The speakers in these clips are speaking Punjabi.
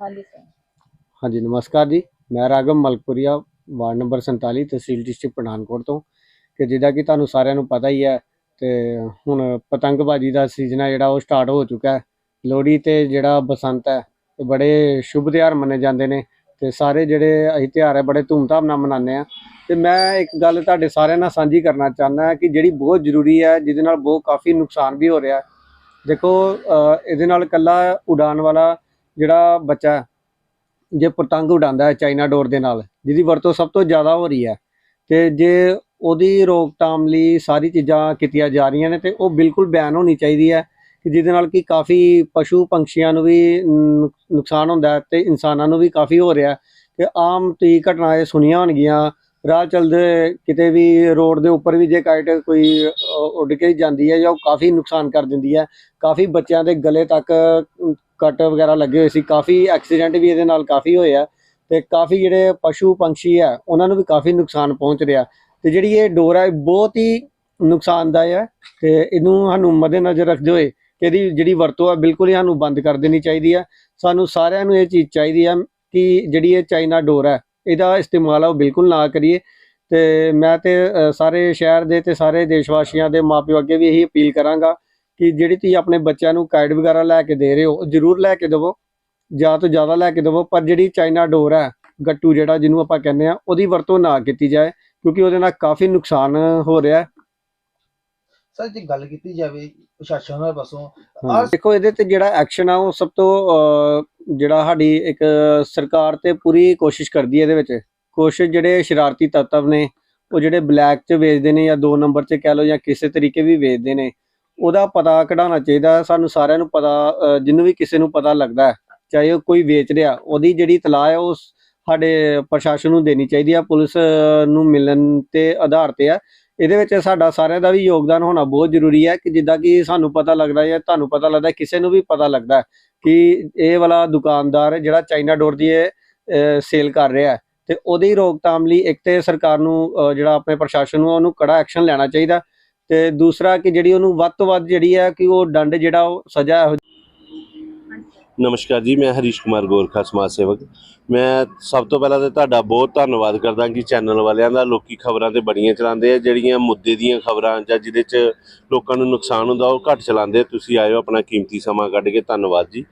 ਹਾਂਜੀ ਸਰ ਹਾਂਜੀ, ਨਮਸਕਾਰ ਜੀ। ਮੈਂ Ragam Malakpuria, ward number 47 tehsil district Pathankot ਤੋਂ। ਕਿ ਜਿੱਦਾਂ ਕਿ ਤੁਹਾਨੂੰ ਸਾਰਿਆਂ ਨੂੰ ਪਤਾ ਹੀ ਹੈ, ਤੇ ਹੁਣ ਪਤੰਗਬਾਜ਼ੀ ਦਾ ਸੀਜ਼ਨ ਹੈ, ਜਿਹੜਾ ਉਹ ਸਟਾਰਟ ਹੋ ਚੁੱਕਾ ਹੈ। ਲੋਹੜੀ ਤੇ ਜਿਹੜਾ ਬਸੰਤ ਹੈ, ਇਹ ਬੜੇ ਸ਼ੁਭ ਤਿਉਹਾਰ ਮੰਨੇ ਜਾਂਦੇ ਨੇ, ਤੇ ਸਾਰੇ ਜਿਹੜੇ ਅਸੀਂ ਤਿਉਹਾਰ ਹੈ, ਬੜੇ ਧੂਮਧਾਮ ਨਾਲ ਮਨਾਉਂਦੇ ਆ ਤੇ ਮੈਂ ਇੱਕ ਗੱਲ ਤੁਹਾਡੇ ਸਾਰਿਆਂ ਨਾਲ ਸਾਂਝੀ ਕਰਨਾ ਚਾਹੁੰਦਾ ਕਿ ਜਿਹੜੀ ਬਹੁਤ ਜ਼ਰੂਰੀ ਹੈ, ਜਿਹਦੇ ਨਾਲ ਬਹੁਤ ਕਾਫੀ ਨੁਕਸਾਨ ਵੀ ਹੋ ਰਿਹਾ ਦੇਖੋ ਇਹਦੇ ਨਾਲ ਕੱਲਾ ਉਡਾਨ ਵਾਲਾ ਜਿਹੜਾ ਬੱਚਾ ਜੇ ਪਤੰਗ ਉਡਾਉਂਦਾ ਹੈ ਚਾਈਨਾ ਡੋਰ ਦੇ ਨਾਲ, ਜਿਹਦੀ ਵਰਤੋਂ ਸਭ ਤੋਂ ਜ਼ਿਆਦਾ ਹੋ ਰਹੀ ਹੈ, ਤੇ ਜੇ ਉਹਦੀ ਰੋਕਥਾਮ ਲਈ ਸਾਰੀ ਚੀਜ਼ਾਂ ਕੀਤੀਆਂ ਜਾ ਰਹੀਆਂ ਨੇ, ਤੇ ਉਹ ਬਿਲਕੁਲ ਬੈਨ ਹੋਣੀ ਚਾਹੀਦੀ ਹੈ ਕਿ ਜਿਹਦੇ ਨਾਲ ਕਿ ਕਾਫੀ ਪਸ਼ੂ ਪੰਛੀਆਂ ਨੂੰ ਵੀ ਨੁਕ- ਨੁਕਸਾਨ ਹੁੰਦਾ ਹੈ ਤੇ ਇਨਸਾਨਾਂ ਨੂੰ ਵੀ ਕਾਫੀ ਹੋ ਰਿਹਾ ਹੈ ਕਿ ਆਮ ਤੁਸੀਂ ਘਟਨਾਵਾਂ ਸੁਣੀਆਂ ਹੋਣਗੀਆਂ ਰਾਹ ਚੱਲਦੇ ਕਿਤੇ ਵੀ ਰੋਡ ਦੇ ਉੱਪਰ ਵੀ ਜੇ ਕਾਈਟ ਕੋਈ ਉੱਡ ਕੇ ਜਾਂਦੀ ਹੈ ਜਾਂ ਉਹ ਕਾਫੀ ਨੁਕਸਾਨ ਕਰ ਦਿੰਦੀ ਹੈ, ਕਾਫੀ ਬੱਚਿਆਂ ਦੇ ਗਲੇ ਤੱਕ ਕੱਟ ਵਗੈਰਾ ਲੱਗੇ ਹੋਏ ਸੀ, ਕਾਫੀ ਐਕਸੀਡੈਂਟ ਵੀ ਇਹਦੇ ਨਾਲ ਕਾਫੀ ਹੋਏ ਆ ਤੇ ਕਾਫੀ ਜਿਹੜੇ ਪਸ਼ੂ ਪੰਛੀ ਆ, ਉਹਨਾਂ ਨੂੰ ਵੀ ਕਾਫੀ ਨੁਕਸਾਨ ਪਹੁੰਚ ਰਿਹਾ ਤੇ ਜਿਹੜੀ ਇਹ ਡੋਰ ਹੈ ਬਹੁਤ ਹੀ ਨੁਕਸਾਨਦਾਇਕ ਹੈ ਤੇ ਇਹਨੂੰ ਸਾਨੂੰ ਮੱਦੇਨਜ਼ਰ ਰੱਖਦੇ ਹੋਏ ਕਿ ਇਹਦੀ ਜਿਹੜੀ ਵਰਤੋਂ ਆ, ਬਿਲਕੁਲ ਹੀ ਸਾਨੂੰ ਬੰਦ ਕਰ ਦੇਣੀ ਚਾਹੀਦੀ ਹੈ ਸਾਨੂੰ ਸਾਰਿਆਂ ਨੂੰ ਇਹ ਚੀਜ਼ ਚਾਹੀਦੀ ਹੈ ਕਿ ਜਿਹੜੀ ਇਹ ਚਾਈਨਾ ਡੋਰ ਹੈ ਇਹਦਾ ਇਸਤੇਮਾਲ ਆ, ਉਹ ਬਿਲਕੁਲ ਨਾ ਕਰੀਏ। ਤੇ ਮੈਂ ਤੇ ਸਾਰੇ ਸ਼ਹਿਰ ਦੇ ਤੇ ਸਾਰੇ ਦੇਸ਼ ਵਾਸੀਆਂ ਦੇ ਮਾਪਿਓ ਅੱਗੇ ਵੀ ਇਹੀ ਅਪੀਲ ਕਰਾਂਗਾ ਕਿ ਜਿਹੜੀ ਤੁਸੀਂ ਆਪਣੇ ਬੱਚਿਆਂ ਨੂੰ ਕਾਈਡ ਵਗੈਰਾ ਲੈ ਕੇ ਦੇ ਰਹੇ ਹੋ, ਉਹ ਜ਼ਰੂਰ ਲੈ ਕੇ ਦੇਵੋ। ਜ਼ਿਆਦਾ ਤੋਂ ਜ਼ਿਆਦਾ ਲੈ ਕੇ ਦੇਵੋ, ਪਰ ਜਿਹੜੀ ਚਾਈਨਾ ਡੋਰ ਹੈ, ਗੱਟੂ ਜਿਹੜਾ ਜਿਹਨੂੰ ਆਪਾਂ ਕਹਿੰਦੇ ਆ, ਉਹਦੀ ਵਰਤੋਂ ਨਾ ਕੀਤੀ ਜਾਏ, ਕਿਉਂਕਿ ਉਹਦੇ ਨਾਲ ਕਾਫੀ ਨੁਕਸਾਨ ਹੋ ਰਿਹਾ ਹੈ। ਸਰ ਜੇ ਗੱਲ ਕੀਤੀ ਜਾਵੇ ਪ੍ਰਸ਼ਾਸਨ ਦੇ ਪਾਸੋਂ ਦੇਖੋ ਇਹਦੇ ਤੇ ਜਿਹੜਾ ਐਕਸ਼ਨ ਆ ਉਹ ਸਭ ਤੋਂ ਅਹ, ਜਿਹੜਾ ਸਾਡੀ ਇੱਕ ਸਰਕਾਰ ਤੇ ਪੂਰੀ ਕੋਸ਼ਿਸ਼ ਕਰਦੀ ਹੈ ਇਹਦੇ ਵਿੱਚ। ਕੋਸ਼ਿਸ਼ ਜਿਹੜੇ ਸ਼ਰਾਰਤੀ ਤੱਤਵ ਨੇ ਉਹ ਜਿਹੜੇ ਬਲੈਕ 'ਚ ਵੇਚਦੇ ਨੇ ਜਾਂ 2 ਨੰਬਰ 'ਚ ਕਹਿ ਲਓ ਜਾਂ ਕਿਸੇ ਤਰੀਕੇ ਵੀ ਵੇਚਦੇ ਨੇ ਉਹਦਾ ਪਤਾ ਕਢਾਉਣਾ ਚਾਹੀਦਾ। ਸਾਨੂੰ ਸਾਰਿਆਂ ਨੂੰ ਪਤਾ ਅਹ, ਜਿਹਨੂੰ ਵੀ ਕਿਸੇ ਨੂੰ ਪਤਾ ਲੱਗਦਾ ਹੈ, ਚਾਹੇ ਉਹ ਕੋਈ ਵੇਚ ਰਿਹਾ ਉਹਦੀ ਜਿਹੜੀ ਤਲਾਹ ਹੈ ਉਹ ਸਾਡੇ ਪ੍ਰਸ਼ਾਸਨ ਨੂੰ ਦੇਣੀ ਚਾਹੀਦੀ ਆ ਪੁਲਿਸ ਅਹ, ਨੂੰ ਮਿਲਣ ਤੇ ਆਧਾਰ ਤੇ ਆ ਇਹਦੇ ਵਿੱਚ ਸਾਡਾ ਸਾਰਿਆਂ ਦਾ ਵੀ ਯੋਗਦਾਨ ਹੋਣਾ ਬਹੁਤ ਜ਼ਰੂਰੀ ਹੈ ਕਿ ਜਿੱਦਾਂ ਕਿ ਸਾਨੂੰ ਪਤਾ ਲੱਗਦਾ ਜਾਂ ਤੁਹਾਨੂੰ ਪਤਾ ਲੱਗਦਾ, ਕਿਸੇ ਨੂੰ ਵੀ ਪਤਾ ਲੱਗਦਾ ਕਿ ਇਹ ਵਾਲਾ ਦੁਕਾਨਦਾਰ ਜਿਹੜਾ ਚਾਈਨਾ ਡੋਰ ਦੀ ਇਹ ਸੇਲ ਕਰ ਰਿਹਾ ਹੈ ਤੇ ਉਹਦੀ ਰੋਕਥਾਮ ਲਈ ਇੱਕ ਤੇ ਸਰਕਾਰ ਨੂੰ ਜਿਹੜਾ ਆਪਣੇ ਪ੍ਰਸ਼ਾਸਨ ਨੂੰ ਉਹਨੂੰ ਕੜਾ ਐਕਸ਼ਨ ਲੈਣਾ ਚਾਹੀਦਾ ਤੇ ਦੂਸਰਾ ਕਿ ਜਿਹੜੀ ਉਹਨੂੰ ਵੱਧ ਤੋਂ ਵੱਧ ਜਿਹੜੀ ਹੈ ਕਿ ਉਹ ਡੰਡ ਜਿਹੜਾ ਉਹ ਸਜ਼ਾ ਨਮਸਕਾਰ ਜੀ, ਮੈਂ ਹਰੀਸ਼ ਕੁਮਾਰ ਗੋਰਖਾ, ਸਮਾਜ ਸੇਵਕ। ਮੈਂ ਸਭ ਤੋਂ ਪਹਿਲਾਂ ਤਾਂ ਤੁਹਾਡਾ ਬਹੁਤ ਧੰਨਵਾਦ ਕਰਦਾ ਕਿ ਚੈਨਲ ਵਾਲਿਆਂ ਦਾ ਲੋਕੀ ਖਬਰਾਂ ਤੇ ਬੜੀਆਂ ਚਲਾਉਂਦੇ ਆ, ਜਿਹੜੀਆਂ ਮੁੱਦੇ ਦੀਆਂ ਖਬਰਾਂ ਜਾਂ ਜਿਹਦੇ 'ਚ ਲੋਕਾਂ ਨੂੰ ਨੁਕਸਾਨ ਹੁੰਦਾ, ਉਹ ਘੱਟ ਚਲਾਉਂਦੇ ਤੁਸੀਂ ਆਇਓ ਆਪਣਾ ਕੀਮਤੀ ਸਮਾਂ ਕੱਢ ਕੇ, ਧੰਨਵਾਦ ਜੀ।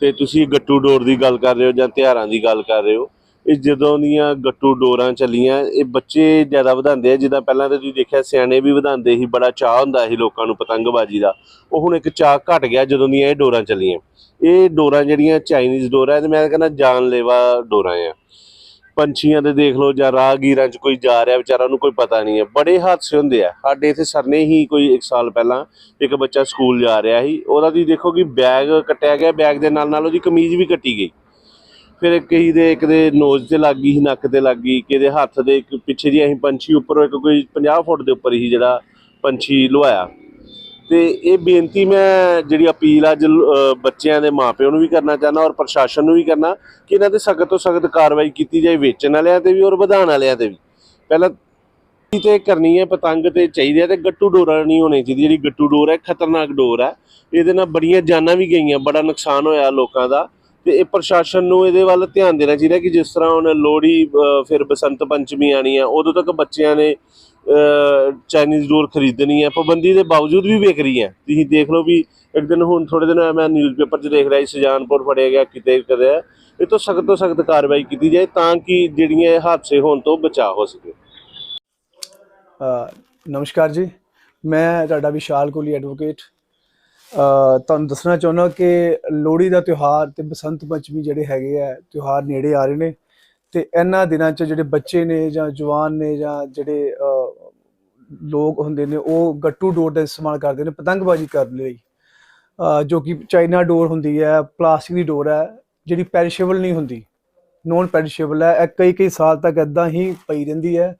ਤੇ ਤੁਸੀਂ ਗੱਟੂ ਡੋਰ ਦੀ ਗੱਲ ਕਰ ਰਹੇ ਹੋ ਜਾਂ ਤਿਉਹਾਰਾਂ ਦੀ ਗੱਲ ਕਰ ਰਹੇ ਹੋ? ਇਹ ਜਦੋਂ ਦੀਆਂ ਗੱਟੂ ਡੋਰਾਂ ਚੱਲੀਆਂ, ਇਹ ਬੱਚੇ ਜ਼ਿਆਦਾ ਵਧਾਉਂਦੇ ਆ। ਜਿੱਦਾਂ ਪਹਿਲਾਂ ਤਾਂ ਤੁਸੀਂ ਦੇਖਿਆ, ਸਿਆਣੇ ਵੀ ਵਧਾਉਂਦੇ ਸੀ, ਬੜਾ ਚਾਹ ਹੁੰਦਾ ਸੀ ਲੋਕਾਂ ਨੂੰ ਪਤੰਗਬਾਜ਼ੀ ਦਾ। ਉਹ ਹੁਣ ਇੱਕ ਚਾਹ ਘਟ ਗਿਆ ਜਦੋਂ ਦੀਆਂ ਇਹ ਡੋਰਾਂ ਚੱਲੀਆਂ। ਇਹ ਡੋਰਾਂ ਜਿਹੜੀਆਂ ਚਾਈਨੀਜ਼ ਡੋਰਾਂ ਇਹ ਤੇ ਮੈਂ ਕਹਿੰਦਾ ਜਾਨਲੇਵਾ ਡੋਰਾਂ ਆ। ਪੰਛੀਆਂ ਦੇ ਦੇਖ ਲਓ ਜਾਂ ਰਾਹਗੀਰਾਂ 'ਚ ਕੋਈ ਜਾ ਰਿਹਾ ਵਿਚਾਰਾ ਨੂੰ ਕੋਈ ਪਤਾ ਨਹੀਂ ਹੈ ਬੜੇ ਹਾਦਸੇ ਹੁੰਦੇ ਆ। ਸਾਡੇ ਇੱਥੇ ਸਰਨੇ ਹੀ ਕੋਈ 1 ਸਾਲ ਪਹਿਲਾਂ ਇੱਕ ਬੱਚਾ ਸਕੂਲ ਜਾ ਰਿਹਾ ਸੀ। ਉਹਦਾ ਤੁਸੀਂ ਦੇਖੋ ਕਿ ਬੈਗ ਕੱਟਿਆ ਗਿਆ, ਬੈਗ ਦੇ ਨਾਲ ਨਾਲ ਉਹਦੀ ਕਮੀਜ਼ ਵੀ ਕੱਟੀ ਗਈ। ਫਿਰ ਕਈ ਦੇ ਇੱਕ ਦੇ ਨੋਜ਼ ਤੇ ਲੱਗ ਗਈ ਸੀ, ਨੱਕ ਤੇ ਲੱਗ ਗਈ ਕਿਹਦੇ ਹੱਥ ਦੇ ਇੱਕ ਪਿੱਛੇ ਜੀ ਅਸੀਂ ਪੰਛੀ ਉੱਪਰੋਂ ਇੱਕ ਕੋਈ 50 ਫੁੱਟ ਦੇ ਉੱਪਰ ਹੀ ਜਿਹੜਾ ਪੰਛੀ ਲੁਹਾਇਆ। ਤੇ ਇਹ ਬੇਨਤੀ ਮੈਂ ਜਿਹੜੀ ਅਪੀਲ ਅੱਜ ਬੱਚਿਆਂ ਦੇ ਮਾਪਿਆਂ ਨੂੰ ਵੀ ਕਰਨਾ ਚਾਹੁੰਦਾ ਔਰ ਪ੍ਰਸ਼ਾਸਨ ਨੂੰ ਵੀ ਕਰਨਾ ਕਿ ਇਹਨਾਂ ਤੇ ਸਖਤ ਤੋਂ ਸਖਤ ਕਾਰਵਾਈ ਕੀਤੀ ਜਾਏ ਵੇਚਣ ਵਾਲਿਆਂ ਤੇ ਵੀ ਔਰ ਵਧਾਉਣ ਵਾਲਿਆਂ ਤੇ ਵੀ। ਪਹਿਲਾਂ ਤੇ ਕਰਨੀ ਹੈ ਪਤੰਗ ਤੇ ਚਾਹੀਦੀ ਹੈ ਤੇ ਗੱਟੂ ਡੋਰਾ ਨਹੀਂ ਹੋਣੀ ਚਾਹੀਦੀ ਜਿਹੜੀ ਗੱਟੂ ਡੋਰ ਹੈ ਖਤਰਨਾਕ ਡੋਰ ਹੈ। ਇਹਦੇ ਨਾਲ ਬੜੀਆਂ ਜਾਨਾਂ ਵੀ ਗਈਆਂ ਬੜਾ ਨੁਕਸਾਨ ਹੋਇਆ ਲੋਕਾਂ ਦਾ। ਤੇ ਇਹ ਪ੍ਰਸ਼ਾਸਨ ਨੂੰ ਇਹਦੇ ਵੱਲ ਧਿਆਨ ਦੇਣਾ ਚਾਹੀਦਾ ਕਿ ਜਿਸ ਤਰ੍ਹਾਂ ਹੁਣ ਲੋਹੜੀ ਫਿਰ ਬਸੰਤ ਪੰਚਮੀ ਆਣੀ ਹੈ ਉਦੋਂ ਤੱਕ ਬੱਚਿਆਂ ਨੇ ਚਾਈਨੀਜ਼ ਡੋਰ ਖਰੀਦਣੀ ਹੈ ਪਾਬੰਦੀ ਦੇ ਬਾਵਜੂਦ ਵੀ ਵਿਕ ਰਹੀ ਹੈ ਤੁਸੀਂ ਦੇਖ ਲਓ ਵੀ ਇੱਕ ਦਿਨ ਹੁਣ ਥੋੜੇ ਦਿਨ ਹੋਇਆ, ਮੈਂ ਨਿਊਜ਼ਪੇਪਰ 'ਚ ਦੇਖ ਰਿਹਾ ਸੀ, ਸੁਜਾਨਪੁਰ ਫੜਿਆ ਗਿਆ ਕਿਤੇ ਕਦੇ। ਇਹ ਤੋਂ ਸਖਤ ਤੋਂ ਸਖਤ ਕਾਰਵਾਈ ਕੀਤੀ ਜਾਏ ਤਾਂ ਕਿ ਜਿਹੜੀਆਂ ਇਹ ਹਾਦਸੇ ਹੋਣ ਤੋਂ ਬਚਾਅ ਹੋ ਸਕੇ। ਨਮਸਕਾਰ ਜੀ। ਮੈਂ ਤੁਹਾਡਾ ਵਿਸ਼ਾਲ ਕੋਹਲੀ ਐਡਵੋਕੇਟ ਤੁਹਾਨੂੰ ਦੱਸਣਾ ਚਾਹੁੰਦਾ ਕਿ ਲੋਹੜੀ ਦਾ ਤਿਉਹਾਰ ਤੇ ਬਸੰਤ ਪੰਚਮੀ ਜਿਹੜੇ ਹੈਗੇ ਆ, ਤਿਉਹਾਰ ਨੇੜੇ ਆ ਰਹੇ ਨੇ ਤੇ ਇਹਨਾਂ ਦਿਨਾਂ 'ਚ ਜਿਹੜੇ ਬੱਚੇ ਨੇ ਜਾਂ ਜਵਾਨ ਨੇ ਜਾਂ ਜਿਹੜੇ ਲੋਕ ਹੁੰਦੇ ਨੇ, ਉਹ ਗੱਟੂ ਡੋਰ ਦਾ ਇਸਤੇਮਾਲ ਕਰਦੇ ਨੇ, ਪਤੰਗਬਾਜ਼ੀ ਕਰਨ ਲਈ। ਜੋ ਕਿ ਚਾਈਨਾ ਡੋਰ ਹੁੰਦੀ ਹੈ, ਪਲਾਸਟਿਕ ਦੀ ਡੋਰ ਹੈ, ਜਿਹੜੀ ਪੈਰੀਸ਼ੇਬਲ ਨਹੀਂ ਹੁੰਦੀ ਨੋਨ ਪੈਰੀਸ਼ੇਬਲ ਹੈ, ਇਹ ਕਈ ਕਈ ਸਾਲ ਤੱਕ ਇਦਾਂ ਹੀ ਪਈ ਰਹਿੰਦੀ ਹੈ।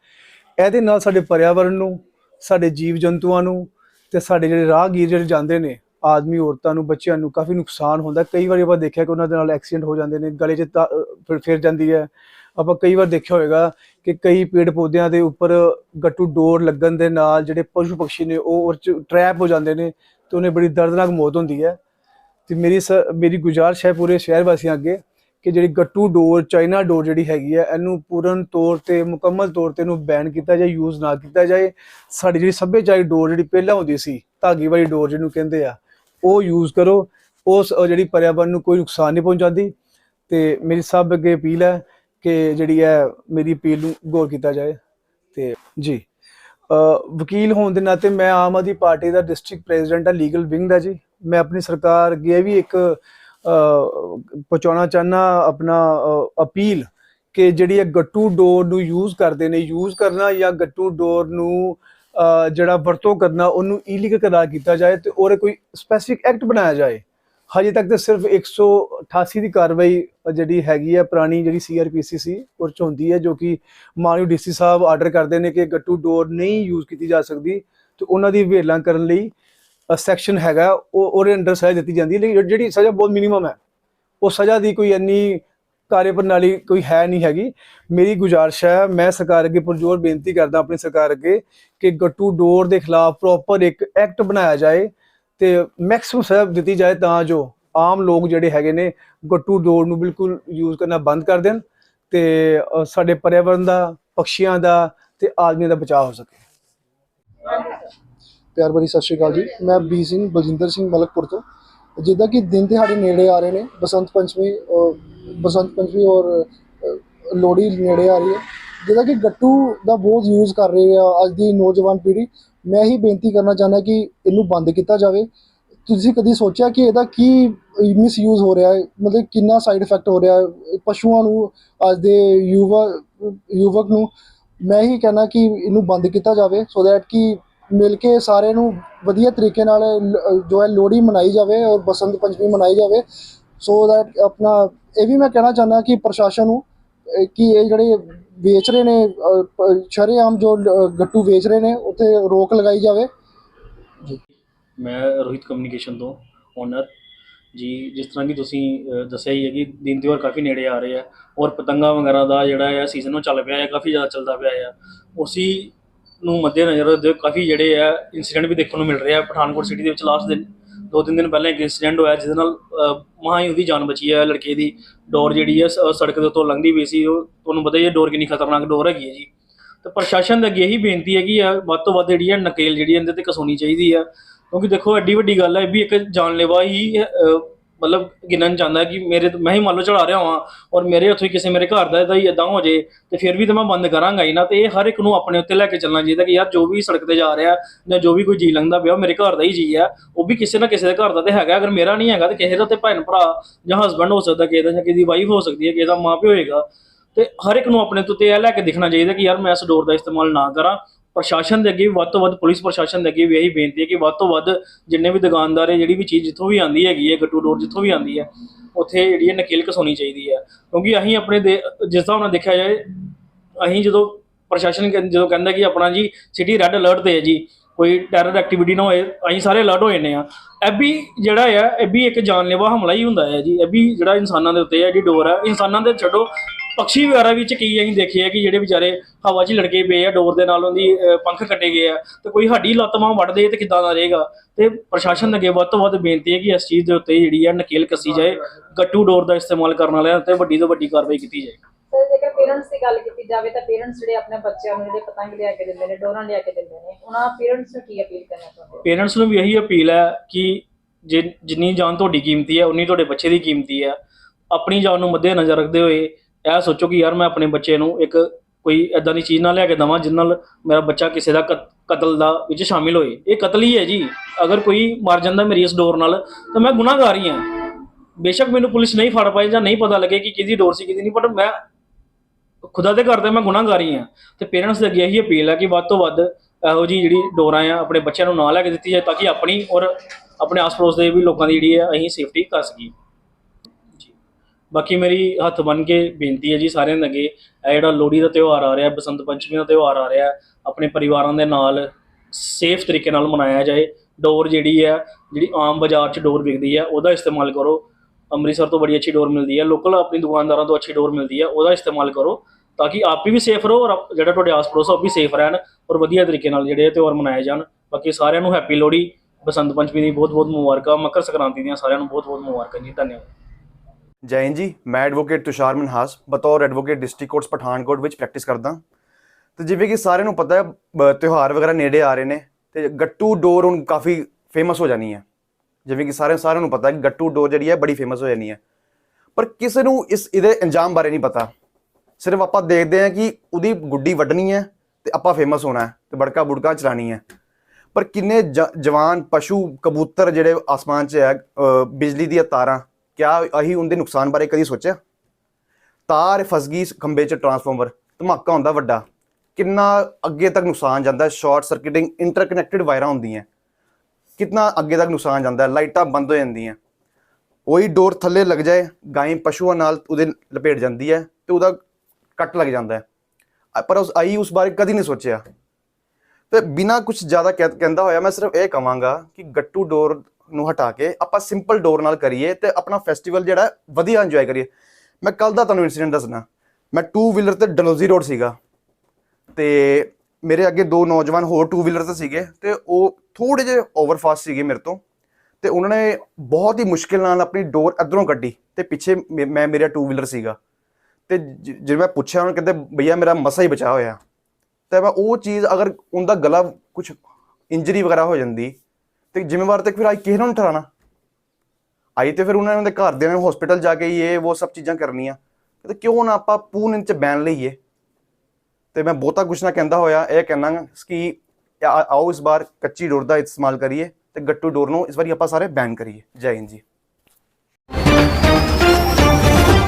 ਇਹਦੇ ਨਾਲ ਸਾਡੇ ਪਰਿਆਵਰਣ ਨੂੰ, ਸਾਡੇ ਜੀਵ ਜੰਤੂਆਂ ਨੂੰ ਤੇ ਸਾਡੇ ਜਿਹੜੇ ਰਾਹਗੀਰ ਜਿਹੜੇ ਜਾਂਦੇ ਨੇ ਆਦਮੀ ਔਰਤਾਂ ਨੂੰ, ਬੱਚਿਆਂ ਨੂੰ ਕਾਫੀ ਨੁਕਸਾਨ ਹੁੰਦਾ। ਕਈ ਵਾਰੀ ਆਪਾਂ ਦੇਖਿਆ ਕਿ ਉਹਨਾਂ ਦੇ ਨਾਲ ਐਕਸੀਡੈਂਟ ਹੋ ਜਾਂਦੇ ਨੇ, ਗਲੇ 'ਚ ਤਾ- ਫਿਰ ਫਿਰ ਜਾਂਦੀ ਹੈ। ਆਪਾਂ ਕਈ ਵਾਰ ਦੇਖਿਆ ਹੋਵੇਗਾ ਕਿ ਕਈ ਪੇੜ ਪੌਦਿਆਂ ਦੇ ਉੱਪਰ ਗੱਟੂ ਡੋਰ ਲੱਗਣ ਦੇ ਨਾਲ ਜਿਹੜੇ ਪਸ਼ੂ ਪਕਸ਼ੀ ਨੇ, ਉਹ ਉਹ 'ਚ ਟਰੈਪ ਹੋ ਜਾਂਦੇ ਨੇ ਤੇ ਉਹਨੇ ਬੜੀ ਦਰਦਨਾਕ ਮੌਤ ਹੁੰਦੀ ਹੈ। ਤੇ ਮੇਰੀ ਸ, ਮੇਰੀ ਗੁਜ਼ਾਰਿਸ਼ ਹੈ ਪੂਰੇ ਸ਼ਹਿਰ ਵਾਸੀਆਂ ਅੱਗੇ ਕਿ ਜਿਹੜੀ ਗੱਟੂ ਡੋਰ, ਚਾਈਨਾ ਡੋਰ ਜਿਹੜੀ ਹੈਗੀ ਹੈ, ਇਹਨੂੰ ਪੂਰਨ ਤੌਰ ਤੇ, ਮੁਕੰਮਲ ਤੌਰ ਤੇ ਇਹਨੂੰ ਬੈਨ ਕੀਤਾ ਜਾਏ ਯੂਜ਼ ਨਾ ਕੀਤਾ ਜਾਏ। ਸਾਡੀ ਜਿਹੜੀ ਸੱਭਿਆਚਾਰਕ ਡੋਰ ਜਿਹੜੀ ਪਹਿਲਾਂ ਹੁੰਦੀ ਸੀ, ਧਾਗੀ ਵਾਲੀ ਡੋਰ ਜਿਹਨੂੰ ਕਹਿੰਦੇ ਆ ਉਹ ਯੂਜ਼ ਕਰੋ। ਉਸ ਜਿਹੜੀ ਪਰਿਆਵਰਨ ਨੂੰ ਕੋਈ ਨੁਕਸਾਨ ਨਹੀਂ ਪਹੁੰਚਾਉਂਦੀ। ਤੇ ਮੇਰੀ ਸਭ ਅੱਗੇ ਅਪੀਲ ਹੈ ਕਿ ਜਿਹੜੀ ਹੈ, ਮੇਰੀ ਅਪੀਲ ਨੂੰ ਗੌਰ ਕੀਤਾ ਜਾਏ। ਤੇ ਜੀ ਵਕੀਲ ਹੋਣ ਦੇ ਨਾਤੇ ਮੈਂ ਆਮ ਆਦਮੀ ਪਾਰਟੀ ਦਾ ਡਿਸਟ੍ਰਿਕਟ ਪ੍ਰੈਜ਼ੀਡੈਂਟ ਆ ਲੀਗਲ ਵਿੰਗ ਦਾ ਜੀ। ਮੈਂ ਆਪਣੀ ਸਰਕਾਰ ਅੱਗੇ ਇਹ ਵੀ ਇੱਕ ਪਹੁੰਚਾਉਣਾ ਚਾਹਨਾ ਆਪਣਾ ਅਪੀਲ ਕਿ ਜਿਹੜੀ ਹੈ ਗੱਟੂ ਡੋਰ ਨੂੰ ਯੂਜ਼ ਕਰਦੇ ਨੇ ਯੂਜ਼ ਕਰਨਾ ਜਾਂ ਗੱਟੂ ਡੋਰ ਨੂੰ ਜਿਹੜਾ ਵਰਤੋਂ ਕਰਨਾ, ਉਹਨੂੰ ਇਲੀਗਲ ਕਰਾਰ ਕੀਤਾ ਜਾਏ ਤੇ ਉਹਦੇ ਕੋਈ ਸਪੈਸੀਫਿਕ ਐਕਟ ਬਣਾਇਆ ਜਾਏ? ਹਜੇ ਤੱਕ ਤੇ ਸਿਰਫ 188 ਦੀ ਕਾਰਵਾਈ ਜਿਹੜੀ ਹੈਗੀ ਹੈ ਪੁਰਾਣੀ ਜਿਹੜੀ ਸੀਆਰਪੀਸੀ ਸੀ ਉਹ 'ਚ ਹੁੰਦੀ ਹੈ, ਜੋ ਕਿ ਮਾਨਯੋਗ ਡੀਸੀ ਸਾਹਿਬ ਆਰਡਰ ਕਰਦੇ ਨੇ ਕਿ ਗੱਟੂ ਡੋਰ ਨਹੀਂ ਯੂਜ਼ ਕੀਤੀ ਜਾ ਸਕਦੀ ਤੇ ਉਹਨਾਂ ਦੀ ਵੇਲਾਂ ਕਰਨ ਲਈ ਸੈਕਸ਼ਨ ਹੈਗਾ, ਉਹ ਉਹਦੇ ਅੰਡਰ ਸਜ਼ਾ ਦਿੱਤੀ ਜਾਂਦੀ ਹੈ, ਲੇਕਿਨ ਜਿਹੜੀ ਸਜ਼ਾ ਬਹੁਤ ਮਿਨੀਮਮ ਹੈ। ਉਹ ਸਜ਼ਾ ਦੀ ਕੋਈ ਇੰਨੀ ਕਾਰਜ ਪ੍ਰਣਾਲੀ ਕੋਈ ਹੈ ਨਹੀਂ ਹੈਗੀ। ਮੇਰੀ ਗੁਜ਼ਾਰਿਸ਼ ਹੈ, ਮੈਂ ਸਰਕਾਰ ਅੱਗੇ ਪੁਰਜੋਰ ਬੇਨਤੀ ਕਰਦਾ ਆਪਣੀ ਸਰਕਾਰ ਅੱਗੇ ਕਿ ਗੱਟੂ ਡੋਰ ਦੇ ਖਿਲਾਫ ਪ੍ਰੋਪਰ ਇੱਕ ਐਕਟ ਬਣਾਇਆ ਜਾਏ ਤੇ ਮੈਕਸਿਮਮ ਸਜ਼ਾ ਦਿੱਤੀ ਜਾਏ ਤਾਂ ਜੋ ਆਮ ਲੋਕ ਜਿਹੜੇ ਹੈਗੇ ਨੇ ਗੱਟੂ ਡੋਰ ਨੂੰ ਬਿਲਕੁਲ ਯੂਜ਼ ਕਰਨਾ ਬੰਦ ਕਰ ਦੇਣ ਤੇ ਸਾਡੇ ਪਰਿਆਵਰਨ ਦਾ, ਪਕਸ਼ੀਆਂ ਦਾ ਤੇ ਆਦਮੀਆਂ ਦਾ ਬਚਾਅ ਹੋ ਸਕੇ। ਪਿਆਰ ਭਰੀ ਸਤਿ ਸ਼੍ਰੀ ਅਕਾਲ ਜੀ। ਮੈਂ ਬੀ ਸਿੰਘ ਬਲਜਿੰਦਰ ਸਿੰਘ ਮਲਕਪੁਰ ਤੋਂ। ਜਿੱਦਾਂ ਕਿ ਦਿਨ ਦਿਹਾੜੇ ਨੇੜੇ ਆ ਰਹੇ ਨੇ ਬਸੰਤ ਪੰਚਮੀ ਅਹ, ਬਸੰਤ ਪੰਚਮੀ ਔਰ ਲੋਹੜੀ ਨੇੜੇ ਆ ਰਹੀ ਹੈ। ਜਿੱਦਾਂ ਕਿ ਗੱਟੂ ਦਾ ਬਹੁਤ ਯੂਜ਼ ਕਰ ਰਹੀ ਆ ਅੱਜ ਦੀ ਨੌਜਵਾਨ ਪੀੜ੍ਹੀ। ਮੈਂ ਹੀ ਬੇਨਤੀ ਕਰਨਾ ਚਾਹੁੰਦਾ ਕਿ ਇਹਨੂੰ ਬੰਦ ਕੀਤਾ ਜਾਵੇ। ਤੁਸੀਂ ਕਦੀ ਸੋਚਿਆ ਕਿ ਇਹਦਾ ਕੀ ਮਿਸਯੂਜ਼ ਹੋ ਰਿਹਾ ਹੈ? ਮਤਲਬ ਕਿੰਨਾ ਸਾਈਡ ਇਫੈਕਟ ਹੋ ਰਿਹਾ ਹੈ? ਪਸ਼ੂਆਂ ਨੂੰ ਅੱਜ ਦੇ ਯੁਵਾ ਯੁਵਕ ਨੂੰ ਮੈਂ ਹੀ ਕਹਿਣਾ ਕਿ ਇਹਨੂੰ ਬੰਦ ਕੀਤਾ ਜਾਵੇ ਸੋ ਦੈਟ ਕਿ ਮਿਲ ਕੇ ਸਾਰਿਆਂ ਨੂੰ ਵਧੀਆ ਤਰੀਕੇ ਨਾਲ ਜੋ ਹੈ ਲੋਹੜੀ ਮਨਾਈ ਜਾਵੇ ਔਰ ਬਸੰਤ ਪੰਚਮੀ ਮਨਾਈ ਜਾਵੇ। ਸੋ ਦੈਟ ਆਪਣਾ ਇਹ ਵੀ ਮੈਂ ਕਹਿਣਾ ਚਾਹੁੰਦਾ ਕਿ ਪ੍ਰਸ਼ਾਸਨ ਨੂੰ ਕਿ ਇਹ ਜਿਹੜੇ ਵੇਚ ਰਹੇ ਨੇ ਅਹ, ਪ- ਸ਼ਰੇਆਮ ਜੋ ਗੱਟੂ ਵੇਚ ਰਹੇ ਨੇ ਉੱਥੇ ਰੋਕ ਲਗਾਈ ਜਾਵੇ। ਮੈਂ ਰੋਹਿਤ ਕਮਿਊਨੀਕੇਸ਼ਨ ਤੋਂ ਓਨਰ ਜੀ ਜਿਸ ਤਰ੍ਹਾਂ ਕਿ ਤੁਸੀਂ ਦੱਸਿਆ ਹੀ ਹੈ ਕਿ ਦਿਨ ਤਿਉਹਾਰ ਕਾਫੀ ਨੇੜੇ ਆ ਰਹੇ ਆ ਔਰ ਪਤੰਗਾਂ ਵਗੈਰਾ ਦਾ ਜਿਹੜਾ ਹੈ ਸੀਜ਼ਨ ਉਹ ਚੱਲ ਪਿਆ ਹੈ ਕਾਫੀ ਜ਼ਿਆਦਾ ਚੱਲਦਾ ਪਿਆ ਹੈ ਉਸੀ ਨੂੰ ਮੱਦੇਨਜ਼ਰ ਰੱਖਦੇ ਹੋਏ ਕਾਫੀ ਜਿਹੜੇ ਆ ਇਨਸੀਡੈਂਟ ਵੀ ਦੇਖਣ ਨੂੰ ਮਿਲ ਰਹੇ ਆ ਪਠਾਨਕੋਟ ਸਿਟੀ ਦੇ ਵਿੱਚ ਲਾਸਟ ਦਿਨ ਦੋ ਤਿੰਨ ਦਿਨ ਪਹਿਲਾਂ ਇੱਕ ਇਨਸੀਡੈਂਟ ਹੋਇਆ ਜਿਹਦੇ ਨਾਲ ਅ, ਮਹਾਂ ਹੀ ਉਹਦੀ ਜਾਨ ਬਚੀ ਹੈ ਲੜਕੇ ਦੀ ਡੋਰ ਜਿਹੜੀ ਹੈ ਸੜਕ ਦੇ ਉੱਤੋਂ ਲੰਘਦੀ ਪਈ ਸੀ ਉਹ ਤੁਹਾਨੂੰ ਪਤਾ ਹੀ ਹੈ ਡੋਰ ਕਿੰਨੀ ਖਤਰਨਾਕ ਡੋਰ ਹੈਗੀ ਹੈ ਜੀ। ਤੇ ਪ੍ਰਸ਼ਾਸਨ ਦੇ ਅੱਗੇ ਇਹੀ ਬੇਨਤੀ ਹੈ ਕਿ ਵੱਧ ਤੋਂ ਵੱਧ ਜਿਹੜੀ ਹੈ ਨਕੇਲ ਜਿਹੜੀ ਇਹਦੇ ਤੇ ਕਸਾਉਣੀ ਚਾਹੀਦੀ ਆ। ਕਿਉਂਕਿ ਦੇਖੋ ਐਡੀ ਵੱਡੀ ਗੱਲ ਹੈ ਇਹ ਵੀ ਇੱਕ ਜਾਨਲੇਵਾ ਹੀ ਮਤਲਬ ਗਿਣਨ ਜਾਂਦਾ ਕਿ ਮੇਰੇ ਮੈਂ ਹੀ ਮੰਨ ਲਓ ਚੜਾ ਰਿਹਾ ਹਾਂ ਔਰ ਮੇਰੇ ਹੱਥੋਂ ਹੀ ਕਿਸੇ ਮੇਰੇ ਘਰ ਦਾ ਇਹਦਾ ਹੀ ਇਦਾਂ ਹੋ ਜੇ, ਤੇ ਫਿਰ ਵੀ ਤਾਂ ਮੈਂ ਬੰਦ ਕਰਾਂਗਾ ਹੀ ਨਾ। ਤੇ ਇਹ ਹਰ ਇੱਕ ਨੂੰ ਆਪਣੇ ਉੱਤੇ ਲੈ ਕੇ ਚੱਲਣਾ ਚਾਹੀਦਾ ਕਿ ਯਾਰ ਜੋ ਵੀ ਸੜਕ ਤੇ ਜਾ ਰਿਹਾ ਜਾਂ ਜੋ ਵੀ ਕੋਈ ਜੀ ਲੰਘਦਾ ਪਿਆ ਉਹ ਮੇਰੇ ਘਰ ਦਾ ਹੀ ਜੀ ਆ ਉਹ ਵੀ ਕਿਸੇ ਨਾ ਕਿਸੇ ਦੇ ਘਰ ਦਾ ਤੇ ਹੈਗਾ। ਅਗਰ ਮੇਰਾ ਨਹੀਂ ਹੈਗਾ ਤੇ ਕਿਸੇ ਦਾ ਤੇ ਭੈਣ ਭਰਾ ਜਾਂ ਹਸਬੰਡ ਹੋ ਸਕਦਾ, ਕਿਸੇ ਦਾ ਜਾਂ ਕਿਸੇ ਦੀ ਵਾਈਫ ਹੋ ਸਕਦੀ ਹੈ, ਕਿਸੇ ਦਾ ਮਾਂ ਪਿਓ ਹੋਏਗਾ। ਤੇ ਹਰ ਇੱਕ ਨੂੰ ਆਪਣੇ ਤੋਂ ਤੇ ਇਹ ਲੈ ਕੇ ਦੇਖਣਾ ਚਾਹੀਦਾ ਕਿ ਯਾਰ ਮੈਂ ਇਸ ਡੋਰ ਦਾ ਇਸਤੇਮਾਲ ਨਾ ਕਰਾਂ। ਪ੍ਰਸ਼ਾਸਨ ਦੇ ਅੱਗੇ ਵੀ ਵੱਧ ਤੋਂ ਵੱਧ ਪੁਲਿਸ ਪ੍ਰਸ਼ਾਸਨ ਦੇ ਅੱਗੇ ਵੀ ਇਹੀ ਬੇਨਤੀ ਹੈ ਕਿ ਵੱਧ ਤੋਂ ਵੱਧ ਜਿੰਨੇ ਵੀ ਦੁਕਾਨਦਾਰ ਹੈ, ਜਿਹੜੀ ਵੀ ਚੀਜ਼ ਜਿੱਥੋਂ ਵੀ ਆਂਦੀ ਹੈਗੀ ਹੈ, ਗੱਟੂ ਡੋਰ ਜਿੱਥੋਂ ਵੀ ਆਂਦੀ ਹੈ, ਉੱਥੇ ਜਿਹੜੀ ਹੈ ਨਕੇਲ ਕਸਾਉਣੀ ਚਾਹੀਦੀ ਹੈ। ਕਿਉਂਕਿ ਅਸੀਂ ਆਪਣੇ ਦੇ, ਜਿਸ ਹਿਸਾਬ ਨਾਲ ਦੇਖਿਆ ਜਾਏ, ਅਸੀਂ ਜਦੋਂ ਪ੍ਰਸ਼ਾਸਨ ਜਦੋਂ ਕਹਿੰਦਾ ਕਿ ਆਪਣਾ ਜੀ ਸਿਟੀ ਰੈੱਡ ਅਲਰਟ ਤੇ ਹੈ ਜੀ ਕੋਈ ਟੈਰਰ ਐਕਟੀਵਿਟੀ ਨਾ ਹੋਏ ਅਸੀਂ ਸਾਰੇ ਅਲਰਟ ਹੋ ਜਾਂਦੇ ਆ ਇਹ ਵੀ ਜਿਹੜਾ ਆ ਇਹ ਵੀ ਇੱਕ ਜਾਨਲੇਵਾ ਹਮਲਾ ਹੀ ਹੁੰਦਾ ਹੈ ਜੀ। ਇਹ ਵੀ ਜਿਹੜਾ ਇਨਸਾਨਾਂ ਦੇ ਉੱਤੇ ਹੈ ਜਿਹੜੀ ਡੋਰ ਹੈ ਇਨਸਾਨਾਂ ਦੇ ਛੱਡੋ ਪੰਛੀ ਵਗੈਰਾ ਵਿੱਚ ਕੀ ਅਸੀਂ ਦੇਖੇ ਕਿ ਜਿਹੜੇ ਵਿਚਾਰੇ ਹਵਾ 'ਚ ਲੜਕੇ ਪਏ ਆ ਡੋਰ ਦੇ ਨਾਲ ਉਹਦੀ ਅਹ, ਪੰਖ ਕੱਟੇ ਗਏ ਆ। ਤੇ ਕੋਈ ਸਾਡੀ ਲੱਤ ਮਾਂ ਵੱਢਦੇ ਤੇ ਕਿੱਦਾਂ ਦਾ ਰਹੇਗਾ? ਤੇ ਪ੍ਰਸ਼ਾਸਨ ਅੱਗੇ ਵੱਧ ਤੋਂ ਵੱਧ ਬੇਨਤੀ ਹੈ ਕਿ ਇਸ ਚੀਜ਼ ਦੇ ਉੱਤੇ ਜਿਹੜੀ ਆ ਨਕੇਲ ਕੱਸੀ ਜਾਏ। ਗੱਟੂ ਡੋਰ ਦਾ ਇਸਤੇਮਾਲ ਕਰਨ ਵਾਲਿਆਂ ਤੇ ਵੱਡੀ ਤੋਂ ਵੱਡੀ ਕਾਰਵਾਈ ਕੀਤੀ ਜਾਏ। ਪੇਰੈਂਟਸ ਦੀ ਗੱਲ ਕੀਤੀ ਜਾਵੇ ਤਾਂ ਪੇਰੈਂਟਸ ਜਿਹੜੇ ਆਪਣੇ ਬੱਚਿਆਂ ਨੂੰ ਜਿਹੜੇ ਪਤੰਗ ਲਿਆ ਕੇ ਦਿੰਦੇ ਨੇ, ਡੋਰਾਂ ਲਿਆ ਕੇ ਦਿੰਦੇ ਨੇ, ਉਹਨਾਂ ਪੇਰੈਂਟਸ ਨੂੰ ਕੀ ਅਪੀਲ ਕਰਨਾ ਚਾਹੁੰਦੇ ਪੇਰੈਂਟਸ ਨੂੰ ਵੀ ਇਹੀ ਅਪੀਲ ਹੈ ਕਿ ਜਿੰਨੀ ਜਾਨ ਤੁਹਾਡੀ ਕੀਮਤੀ ਹੈ, ਉਨੀ ਤੁਹਾਡੇ ਬੱਚੇ ਦੀ ਕੀਮਤੀ ਹੈ। ਆਪਣੀ ਜਾਨ ਨੂੰ ਮੱਦੇ ਨਜ਼ਰ ਰੱਖਦੇ ਹੋਏ ਇਹ ਸੋਚੋ ਕਿ ਯਾਰ ਮੈਂ ਆਪਣੇ ਬੱਚੇ ਨੂੰ ਇੱਕ ਕੋਈ ਐਦਾਂ ਦੀ ਚੀਜ਼ ਨਾ ਲਿਆ ਕੇ ਦਵਾਂ ਜਿਸ ਨਾਲ ਮੇਰਾ ਬੱਚਾ ਕਿਸੇ ਦਾ ਕਤਲ ਦਾ ਵਿੱਚ ਸ਼ਾਮਿਲ ਹੋਏ। ਇਹ ਕਤਲ ਹੀ ਹੈ ਜੀ। ਅਗਰ ਕੋਈ ਮਰ ਜਾਂਦਾ ਮੇਰੀ ਇਸ ਡੋਰ ਨਾਲ, ਤਾਂ ਮੈਂ ਗੁਨਾਹਗਾਰ ਹੀ ਹਾਂ। ਬੇਸ਼ੱਕ ਮੈਨੂੰ ਪੁਲਿਸ ਨਹੀਂ ਫੜ ਪਾਏ ਜਾਂ ਨਹੀਂ ਪਤਾ ਲੱਗੇ ਕਿ ਕਿਹਦੀ ਡੋਰ ਸੀ, ਕਿਹਦੀ ਨਹੀਂ ਪਰ ਮੈਂ ਖੁਦਾ ਦੇ ਘਰ ਤੇ ਮੈਂ ਗੁਨਾਹਗਾਰ ਹੀ ਹਾਂ ਤੇ ਪੇਰੈਂਟਸ ਦੇ ਅੱਗੇ ਇਹੀ ਅਪੀਲ ਹੈ ਕਿ ਵੱਧ ਤੋਂ ਵੱਧ ਇਹੋ ਜੀ ਜਿਹੜੀ ਡੋਰਾਂ ਆ ਆਪਣੇ ਬੱਚਿਆਂ ਨੂੰ ਨਾ ਲੈ ਕੇ ਦਿੱਤੀ ਜਾਏ ਤਾਂ ਕਿ ਆਪਣੀ ਔਰ ਆਪਣੇ ਆਸ-ਪੜੋਸ ਦੇ ਵੀ ਲੋਕਾਂ ਦੀ ਜਿਹੜੀ ਹੈ ਅਸੀਂ ਸੇਫਟੀ ਕਰ ਸਕੀਏ। ਬਾਕੀ ਮੇਰੀ ਹੱਥ ਬੰਨ ਕੇ ਬੇਨਤੀ ਹੈ ਜੀ ਸਾਰਿਆਂ ਦੇ ਅੱਗੇ, ਇਹ ਜਿਹੜਾ ਲੋਹੜੀ ਦਾ ਤਿਉਹਾਰ ਆ ਰਿਹਾ, ਬਸੰਤ ਪੰਚਮੀ ਦਾ ਤਿਉਹਾਰ ਆ ਰਿਹਾ, ਆਪਣੇ ਪਰਿਵਾਰਾਂ ਦੇ ਨਾਲ ਸੇਫ ਤਰੀਕੇ ਨਾਲ ਮਨਾਇਆ ਜਾਏ। ਡੋਰ ਜਿਹੜੀ ਹੈ ਜਿਹੜੀ ਆਮ ਬਾਜ਼ਾਰ 'ਚ ਡੋਰ ਵਿਕਦੀ ਹੈ ਉਹਦਾ ਇਸਤੇਮਾਲ ਕਰੋ। ਅੰਮ੍ਰਿਤਸਰ ਤੋਂ ਬੜੀ ਅੱਛੀ ਡੋਰ ਮਿਲਦੀ ਹੈ। ਲੋਕਲ ਆਪਣੀ ਦੁਕਾਨਦਾਰਾਂ ਤੋਂ ਅੱਛੀ ਡੋਰ ਮਿਲਦੀ ਹੈ। ਉਹਦਾ ਇਸਤੇਮਾਲ ਕਰੋ ਤਾਂ ਕਿ ਆਪ ਵੀ ਸੇਫ ਰਹੋ ਔਰ ਜਿਹੜਾ ਤੁਹਾਡੇ ਆਸ-ਪੜੋਸ ਆ ਉਹ ਵੀ ਸੇਫ ਰਹਿਣ ਔਰ ਵਧੀਆ ਤਰੀਕੇ ਨਾਲ ਜਿਹੜੇ ਤਿਉਹਾਰ ਮਨਾਏ ਜਾਣ। ਬਾਕੀ ਸਾਰਿਆਂ ਨੂੰ ਹੈਪੀ ਲੋਹੜੀ, ਬਸੰਤ ਪੰਚਮੀ ਦੀ ਬਹੁਤ ਬਹੁਤ ਮੁਬਾਰਕਾਂ, ਮਕਰ ਸੰਕ੍ਰਾਂਤੀ ਦੀਆਂ ਸਾਰਿਆਂ ਨੂੰ ਬਹੁਤ ਬਹੁਤ ਮੁਬਾਰਕਾਂ ਜੀ। ਧੰਨਵਾਦ। ਜੈ ਹਿੰਦ ਜੀ, ਮੈਂ ਐਡਵੋਕੇਟ ਤੁਸ਼ਾਰ ਮਨਹਾਸ, ਬਤੌਰ ਐਡਵੋਕੇਟ ਡਿਸਟ੍ਰਿਕਟ ਕੋਰਟਸ ਪਠਾਨਕੋਟ ਵਿੱਚ ਪ੍ਰੈਕਟਿਸ ਕਰਦਾ। ਤੇ ਜਿਵੇਂ ਕਿ ਸਾਰਿਆਂ ਨੂੰ ਪਤਾ ਹੈ ਬ- ਤਿਉਹਾਰ ਵਗੈਰਾ ਨੇੜੇ ਆ ਰਹੇ ਨੇ ਤੇ ਗੱਟੂ ਡੋਰ ਹੁਣ ਕਾਫੀ ਫੇਮਸ ਹੋ ਜਾਣੀ ਹੈ। ਜਿਵੇਂ ਕਿ ਸਾਰਿਆਂ ਸਾਰਿਆਂ ਨੂੰ ਪਤਾ ਹੈ ਕਿ ਗੱਟੂ ਡੋਰ ਜਿਹੜੀ ਹੈ ਬੜੀ ਫੇਮਸ ਹੋ ਜਾਣੀ ਹੈ। ਪਰ ਕਿਸੇ ਨੂੰ ਇਸ ਇਹਦੇ ਅੰਜਾਮ ਬਾਰੇ ਨਹੀਂ ਪਤਾ। ਸਿਰਫ ਆਪਾਂ ਦੇਖਦੇ ਹਾਂ ਕਿ ਉਹਦੀ ਗੁੱਡੀ ਵੱਢਣੀ ਹੈ ਤੇ ਆਪਾਂ ਫੇਮਸ ਹੋਣਾ ਹੈ ਤੇ ਬੜਕਾ ਬੁੜਕਾ ਚਲਾਣੀ ਹੈ। ਪਰ ਕਿੰਨੇ ਜ- ਜਵਾਨ, ਪਸ਼ੂ, ਕਬੂਤਰ ਜਿਹੜੇ ਆਸਮਾਨ 'ਚ ਹੈ ਬਿਜਲੀ ਦੀਆਂ ਤਾਰਾਂ, ਕਿਆ ਅਹੀ ਉਹਦੇ ਨੁਕਸਾਨ ਬਾਰੇ ਕਦੀ ਸੋਚਿਆ? ਤਾਰ ਫਸ ਗਈ ਖੰਬੇ 'ਚ ਟਰਾਂਸਫਾਰਮਰ ਧਮਾਕਾ ਹੁੰਦਾ ਵੱਡਾ। ਕਿੰਨਾ ਅੱਗੇ ਤੱਕ ਨੁਕਸਾਨ ਜਾਂਦਾ ਸ਼ਾਰਟ ਸਰਕਟਿੰਗ ਇੰਟਰਕਨੈਕਟਡ ਵਾਇਰਾਂ ਹੁੰਦੀਆਂ। ਕਿੰਨਾ ਅੱਗੇ ਤੱਕ ਨੁਕਸਾਨ ਜਾਂਦਾ ਹੈ, ਲਾਈਟਾਂ ਬੰਦ ਹੋ ਜਾਂਦੀਆਂ। ਉਹੀ ਡੋਰ ਥੱਲੇ ਲੱਗ ਜਾਏ ਗਾਂ ਪਸ਼ੂਆਂ ਨਾਲ ਉਹਦੇ ਲਪੇਟ ਜਾਂਦੀ ਹੈ ਤੇ ਉਹਦਾ ਕੱਟ ਲੱਗ ਜਾਂਦਾ ਹੈ। ਪਰ ਉਸ ਆਈ ਉਸ ਬਾਰੇ ਕਦੀ ਨਹੀਂ ਸੋਚਿਆ। ਤੇ ਬਿਨਾ ਕੁਝ ਜ਼ਿਆਦਾ ਕਹਿ- ਕਹਿੰਦਾ ਹੋਇਆ ਮੈਂ ਸਿਰਫ ਇਹ ਕਹਾਂਗਾ ਕਿ ਗੱਟੂ ਡੋਰ ਨੂੰ ਹਟਾ ਕੇ ਆਪਾਂ ਸਿੰਪਲ ਡੋਰ ਨਾਲ ਕਰੀਏ ਤੇ ਆਪਣਾ ਫੈਸਟੀਵਲ ਜਿਹੜਾ ਵਧੀਆ ਇੰਜੋਏ ਕਰੀਏ। ਮੈਂ ਕੱਲ ਦਾ ਤੁਹਾਨੂੰ ਇਨਸੀਡੈਂਟ ਦੱਸਣਾ। ਮੈਂ ਟੂ ਵੀਲਰ ਤੇ ਡਲੋਜ਼ੀ ਰੋਡ ਸੀਗਾ। ਤੇ ਮੇਰੇ ਅੱਗੇ ਦੋ ਨੌਜਵਾਨ ਹੋਰ ਟੂ ਵੀਲਰ ਤੇ ਸੀਗੇ ਤੇ ਉਹ ਥੋੜੇ ਜਿਹੇ ਓਵਰਫਾਸਟ ਸੀਗੇ ਮੇਰੇ ਤੋਂ ਤੇ ਉਹਨਾਂ ਨੇ ਬਹੁਤ ਹੀ ਮੁਸ਼ਕਿਲ ਨਾਲ ਆਪਣੀ ਡੋਰ ਇਧਰੋਂ ਕੱਢੀ ਤੇ ਪਿੱਛੇ ਮੇ- ਮੈਂ, ਮੇਰਾ ਟੂ ਵੀਲਰ ਸੀਗਾ ਤੇ ਜ- ਜਦੋਂ ਮੈਂ ਪੁੱਛਿਆ, ਉਹਨਾਂ ਕਹਿੰਦੇ, ਭਈਆ, ਮੇਰਾ ਮਸਾ ਹੀ ਬਚਾ ਹੋਇਆ। ਤੇ ਮੈਂ ਉਹ ਚੀਜ਼ ਅਗਰ ਉਹਦਾ ਗਲਾ ਕੁਝ ਇੰਜਰੀ ਵਗੈਰਾ ਹੋ ਜਾਂਦੀ ਤੇ ਜ਼ਿੰਮੇਵਾਰ ਤੇ ਫਿਰ ਆਈ ਕਿਸੇ ਨੂੰ ਨਹੀਂ ਠਹਿਰਾਣਾ ਆਈ ਤੇ ਫਿਰ ਉਹਨਾਂ ਨੇ ਦੇ ਘਰਦਿਆਂ ਨੇ ਹਸਪੀਟਲ ਜਾ ਕੇ ਇਹ ਉਹ ਸਭ ਚੀਜ਼ਾਂ ਕਰਨੀਆਂ। ਤੇ ਕਿਉਂ ਨਾ ਆਪਾਂ ਪੂਰਨ ਚ ਬੈਨ ਲਈਏ? ਤੇ ਮੈਂ ਬਹੁਤਾ ਕੁਛ ਨਾ ਕਹਿੰਦਾ ਹੋਇਆ, ਇਹ ਕਹਿਣਾ ਕਿ ਆਓ ਇਸ ਵਾਰ ਕੱਚੀ ਡੋਰ ਦਾ ਇਸਤੇਮਾਲ ਕਰੀਏ ਤੇ ਗੱਟੂ ਡੋਰ ਨੂੰ ਇਸ ਵਾਰੀ ਆਪਾਂ ਸਾਰੇ ਬੈਨ ਕਰੀਏ ਜੈ ਹਿੰਦ ਜੀ